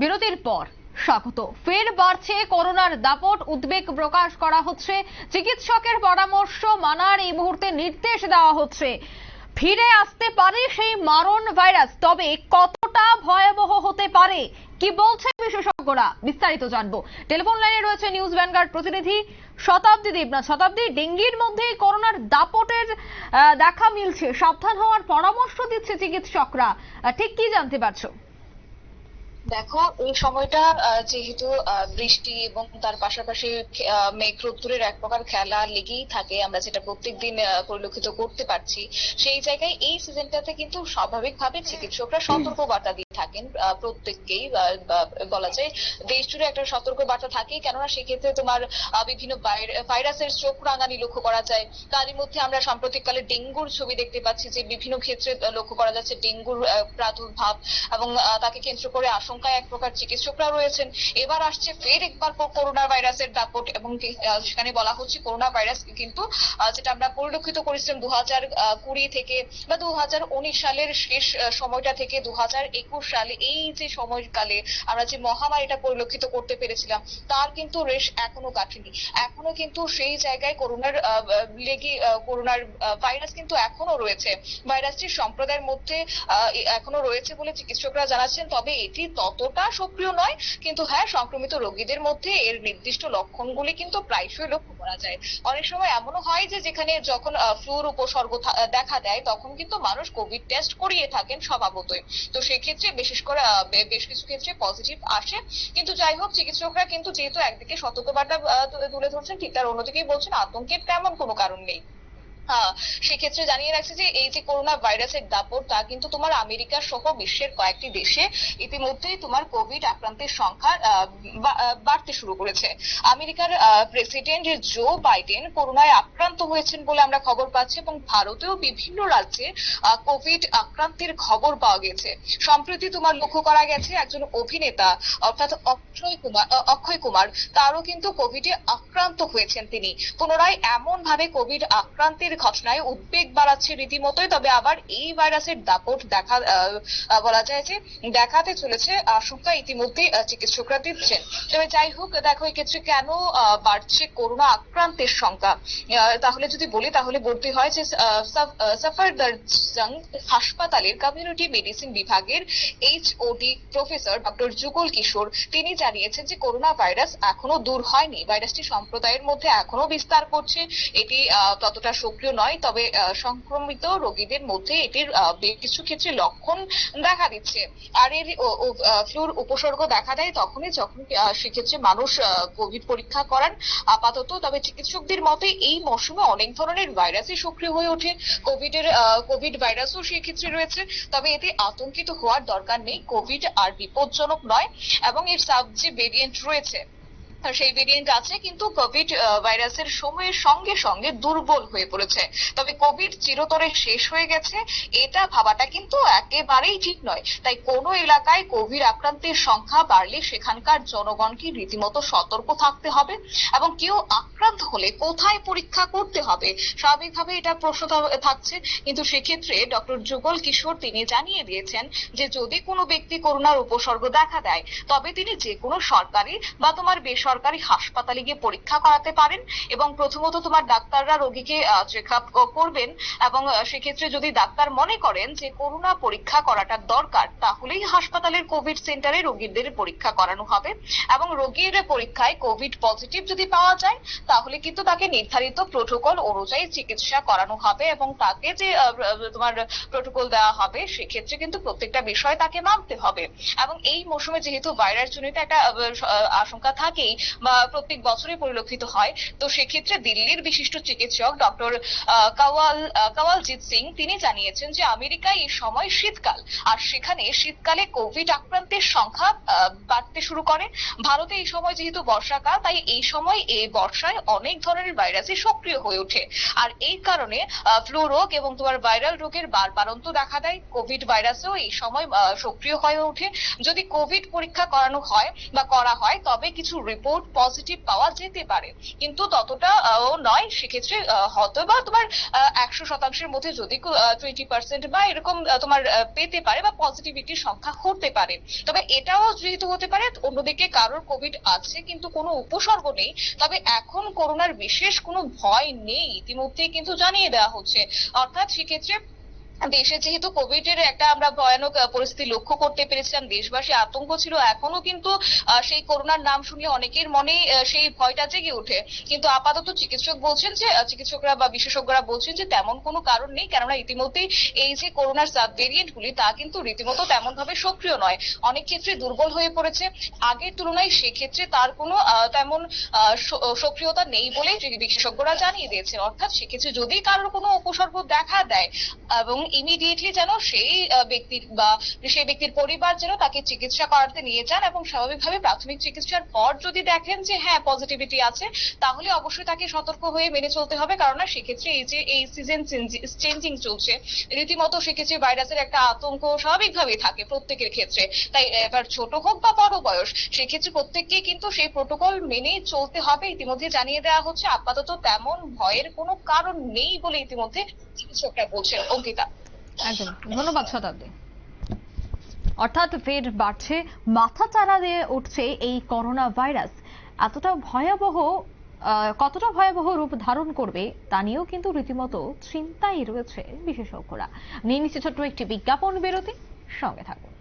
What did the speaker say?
বিরতির পর স্বাগত। ফের বাড়ছে করোনার দাপট, উদ্বেগ প্রকাশ করা হচ্ছে। চিকিৎসকের পরামর্শ মানার এই মুহূর্তে নির্দেশ দেওয়া হচ্ছে। ফিরে আসতে পারে সেই মারণ ভাইরাস, তবে কতটা ভয়াবহ হতে পারে, কি বলছে বিশেষজ্ঞরা, বিস্তারিত জানব। টেলিফোন লাইনে রয়েছে নিউজ ভ্যানগার্ড প্রতিনিধি শতাব্দী দেবনাথ শতাব্দী, ডেঙ্গির মধ্যে করোনার দাপটের দেখা মিলছে। সাবধান হওয়ার পরামর্শ দিচ্ছে চিকিৎসকরা। ঠিক কি জানতে পারছ? দেখো এই সময়টা যেহেতু বৃষ্টি এবং তার পাশাপাশি মেঘ রোদ্দুরের এক প্রকার খেলা লেগেই থাকে আমরা যেটা প্রত্যেকদিন আহ, পরিলক্ষিত করতে পারছি সেই জায়গায় এই সিজনটাতে কিন্তু স্বাভাবিকভাবে চিকিৎসকরা সতর্ক বার্তা দিয়ে থাকেন প্রত্যেককেই বলা যায় দেশ জুড়ে একটা সতর্ক বার্তা থাকে কেননা সেক্ষেত্রে তোমার বিভিন্ন ভাইর- ভাইরাসের চোখ রাঙানি লক্ষ্য করা যায় তারই মধ্যে আমরা সাম্প্রতিককালে ডেঙ্গুর ছবি দেখতে পাচ্ছি যে বিভিন্ন ক্ষেত্রে লক্ষ্য করা যাচ্ছে ডেঙ্গুর প্রাদুর্ভাব এবং তাকে কেন্দ্র করে আশঙ্কায় এক প্রকার চিকিৎসকরা রয়েছেন। এবার আসছে ফের একবার করোনা ভাইরাসের দাপট এবং সেখানে বলা হচ্ছে করোনা ভাইরাস কিন্তু যেটা আমরা পরিলক্ষিত করেছিলাম দু হাজার কুড়ি থেকে বা দু হাজার উনিশ সালের শেষ সময়টা থেকে দু হাজার একুশ সালে এই যে সময়কালে আমরা যে মহামারীটা পরিলক্ষিত করতে পেরেছিলাম, তার কিন্তু রেশ এখনও কাটেনি। এখনও কিন্তু সেই জায়গায় করোনার লেগে করোনার ভাইরাস কিন্তু এখনও রয়েছে। ভাইরাসটি সম্প্রদায়ের মধ্যে এখনও রয়েছে বলে চিকিৎসকরা জানাচ্ছেন, তবে এটি ততটা সক্রিয় নয়, কিন্তু হ্যাঁ সংক্রমিত রোগীদের মধ্যে এর নির্দিষ্ট লক্ষণগুলি কিন্তু প্রায়শই লক্ষ্য করা যায়। অনেক সময় এমনও হয় যে যেখানে যখন ফ্লুর উপসর্গ দেখা দেয়, তখন কিন্তু মানুষ কোভিড টেস্ট করিয়ে থাকেন স্বভাবতই। তো সেক্ষেত্রে বিশেষ করে বেশ কিছু ক্ষেত্রে পজিটিভ আসে। কিন্তু যাই হোক, চিকিৎসকরা কিন্তু যেহেতু একদিকে সতর্কবার্তা তুলে- ধরছেন, ঠিক তার অন্যদিকেই বলছেন, আতঙ্কের তেমন কোনো কারণ নেই। সেক্ষেত্রে জানিয়ে রাখছে যে এই যে করোনা ভাইরাসের দাপট, তা কিন্তু তোমার আমেরিকা সহ বিশ্বের কয়েকটি দেশে ইতিমধ্যেই তোমার কোভিড আক্রান্তের সংখ্যা বাড়তে শুরু করেছে। আমেরিকার প্রেসিডেন্ট জো বাইডেন করোনায় আক্রান্ত হয়েছেন বলে আমরা খবর পাচ্ছি এবং ভারতেও বিভিন্ন রাজ্যে কোভিড আক্রান্তের খবর পাওয়া গেছে। সম্প্রতি তোমার লক্ষ্য করা গেছে একজন অভিনেতা, অর্থাৎ অক্ষয় কুমার অক্ষয় কুমার, তারও কিন্তু কোভিডে আক্রান্ত হয়েছেন তিনি। পুনরায় এমন ভাবে কোভিড আক্রান্তের ঘটনায় উদ্বেগ বাড়াচ্ছে রীতিমতোই, তবে আবার এই ভাইরাসের দাপট দেখা বলা যায় যে দেখাতে চলেছে আশঙ্কা ইতিমধ্যে চিকিৎসকরা দিচ্ছেন। তবে যাই হোক, দেখো, এক্ষেত্রে কেন বাড়ছে করোনা আক্রান্তের সংখ্যা? তাহলে যদি বলি, তাহলে বলতে হয় যে সাফারদারজং হাসপাতালের কমিউনিটি মেডিসিন বিভাগের HOD professor doctor Jugal Kishore, তিনি জানিয়েছেন যে করোনা ভাইরাস এখনও দূর হয়নি। ভাইরাসটি সম্প্রদায়ের মধ্যে এখনও বিস্তার করছে। এটি ততটা সক্রিয় নয় তবে সংক্রমিত রোগীদের মধ্যে এটির বেশ কিছু ক্ষেত্রে লক্ষণ দেখা দিচ্ছে। আর এর ফ্লুর উপসর্গ দেখা দেয় তখনই যখন সেক্ষেত্রে মানুষ কোভিড পরীক্ষা করান আপাতত তবে চিকিৎসকদের মতে এই মৌসুমে অনেক ধরনের ভাইরাসই সক্রিয় হয়ে ওঠে। কোভিডের আহ, কোভিড ভাইরাসও সেক্ষেত্রে রয়েছে তবে এতে আতঙ্কিত হওয়ার দরকার নেই। কোভিড আর বিপজ্জনক নয় এবং এর সাব যে ভেরিয়েন্ট রয়েছে সেই ভেরিয়েন্ট আছে কিন্তু কোভিড ভাইরাসের সময়ের সঙ্গে সঙ্গে দুর্বল হয়ে পড়েছে। তবে কোভিড চিরতরে শেষ হয়ে গেছে, এটা ভাবাটা কিন্তু একেবারেই ঠিক নয়। তাই কোনো এলাকায় কোভিড আক্রান্তের সংখ্যা বাড়লে সেখানকার জনগণকে রীতিমতো সতর্ক থাকতে হবে এবং কেউ আক্রান্ত হলে কোথায় পরীক্ষা করতে হবে? স্বাভাবিকভাবে এটা প্রশ্ন থাকছে। কিন্তু সেক্ষেত্রে ডক্টর যুগল কিশোর তিনি জানিয়ে দিয়েছেন যে যদি কোনো ব্যক্তি করোনার উপসর্গ দেখা দেয়, তবে তিনি যে কোনো সরকারি বা তোমার বেসরকারি হাসপাতালে গিয়ে পরীক্ষা করাতে পারেন এবং প্রথমত তোমার ডাক্তাররা রোগীকে চেক আপ করবেন এবং সেক্ষেত্রে যদি ডাক্তার মনে করেন যে করোনা পরীক্ষা করাটা দরকার, তাহলেই হাসপাতালের কোভিড সেন্টারে রোগীদের পরীক্ষা করানো হবে এবং রোগীর পরীক্ষায় কোভিড পজিটিভ যদি পাওয়া যায়, তাহলে কিন্তু তাকে নির্ধারিত প্রোটোকল অনুযায়ী চিকিৎসা করানো হবে এবং তাকে যে তোমার প্রোটোকল দেওয়া হবে, সেক্ষেত্রে কিন্তু প্রত্যেকটা বিষয় তাকে মানতে হবে এবং এই মৌসুমে যেহেতু ভাইরাস জনিত একটা আশঙ্কা থাকেই বা প্রত্যেক বছরই পরিলক্ষিত হয়। তো সেক্ষেত্রে দিল্লির বিশিষ্ট চিকিৎসক ডক্টর কাওয়াল কাওয়ালজিৎ সিং তিনি জানিয়েছেন যে আমেরিকায় এই সময় শীতকাল, আর সেখানে শীতকালে কোভিড আক্রান্তের সংখ্যা বাড়তে শুরু করে। ভারতে এই সময় যেহেতু বর্ষাকাল, তাই এই সময় এই বর্ষায় অনেক ধরনের ভাইরাসই সক্রিয় হয়ে ওঠে। আর এই কারণে ফ্লু রোগ এবং তোমার ভাইরাল রোগের বারবারন্ত দেখা দেয়। কোভিড ভাইরাসও এই সময় সক্রিয় হয়ে ওঠে। যদি কোভিড পরীক্ষা করানো হয় বা করা হয়, তবে কিছু রিপোর্ট পজিটিভ পাওয়া যেতে পারে। কিন্তু ততটা নয়। সেক্ষেত্রে হয়তো বা তোমার একশো শতাংশের মধ্যে যদি টোয়েন্টি পার্সেন্ট বা এরকম তোমার পেতে পারে বা পজিটিভিটির সংখ্যা হতে পারে। তবে এটাও যেহেতু হতে পারে, অন্যদিকে কারোর কোভিড আছে কিন্তু কোনো উপসর্গ নেই। তবে এখন করোনার বিশেষ কোনো ভয় নেই। ইতিমধ্যেই কিন্তু জানিয়ে দেওয়া হচ্ছে। অর্থাৎ সেক্ষেত্রে দেশে যেহেতু কোভিড এর একটা আমরা ভয়ানক পরিস্থিতি লক্ষ্য করতে পেরেছিলাম, দেশবাসী আতঙ্ক ছিল, এখনও কিন্তু সেই করোনার নাম শুনলে অনেকের মনে সেই ভয়টা জেগে ওঠে। কিন্তু আপাতত চিকিৎসক বলছেন যে চিকিৎসকরা বা বিশেষজ্ঞরা বলছেন যে তেমন কোনো কারণ নেই, কেননা ইতিমধ্যেই এই যে করোনার সাব ভেরিয়েন্ট গুলি তা কিন্তু রীতিমতো তেমন ভাবে সক্রিয় নয়। অনেক ক্ষেত্রে দুর্বল হয়ে পড়েছে। আগের তুলনায় সেক্ষেত্রে তার কোনো তেমন সক্রিয়তা নেই বলে বিশেষজ্ঞরা জানিয়ে দিয়েছেন। অর্থাৎ সেক্ষেত্রে যদি কারোর কোনো উপসর্গ দেখা দেয়, এবং ইমিডিয়েটলি যেন সেই ব্যক্তির বা সেই ব্যক্তির পরিবার যেন তাকে চিকিৎসা করাতে নিয়ে যান এবং স্বাভাবিকভাবে প্রাথমিক চিকিৎসার পর যদি দেখেন যে হ্যাঁ পজিটিভিটি আছে, তাহলে অবশ্যই তাকে সতর্ক হয়ে মেনে চলতে হবে। কারণ না, সেক্ষেত্রে এই যে এই সিজন চেঞ্জিং চলছে, রীতিমতো সেক্ষেত্রে ভাইরাসের একটা আতঙ্ক স্বাভাবিকভাবেই থাকে প্রত্যেকের ক্ষেত্রে। তাই এবার ছোট হোক বা বড় বয়স, সেক্ষেত্রে প্রত্যেককেই কিন্তু সেই প্রোটোকল মেনে চলতে হবে। ইতিমধ্যে জানিয়ে দেওয়া হচ্ছে, আপাতত তেমন ভয়ের কোনো কারণ নেই বলে ইতিমধ্যে চিকিৎসকরা বলছেন। অঙ্কিতা। একদম। ধন্যবাদ শতাব্দী। অর্থাৎ ফের বাড়ছে, মাথা চারা দিয়ে উঠছে এই করোনা ভাইরাস। এতটা ভয়াবহ কতটা ভয়াবহ রূপ ধারণ করবে তা নিয়েও কিন্তু রীতিমতো চিন্তায় রয়েছে বিশেষজ্ঞরা। নিয়ে নিচ্ছে ছোট্ট একটি বিজ্ঞাপন বিরতি, সঙ্গে থাকুন।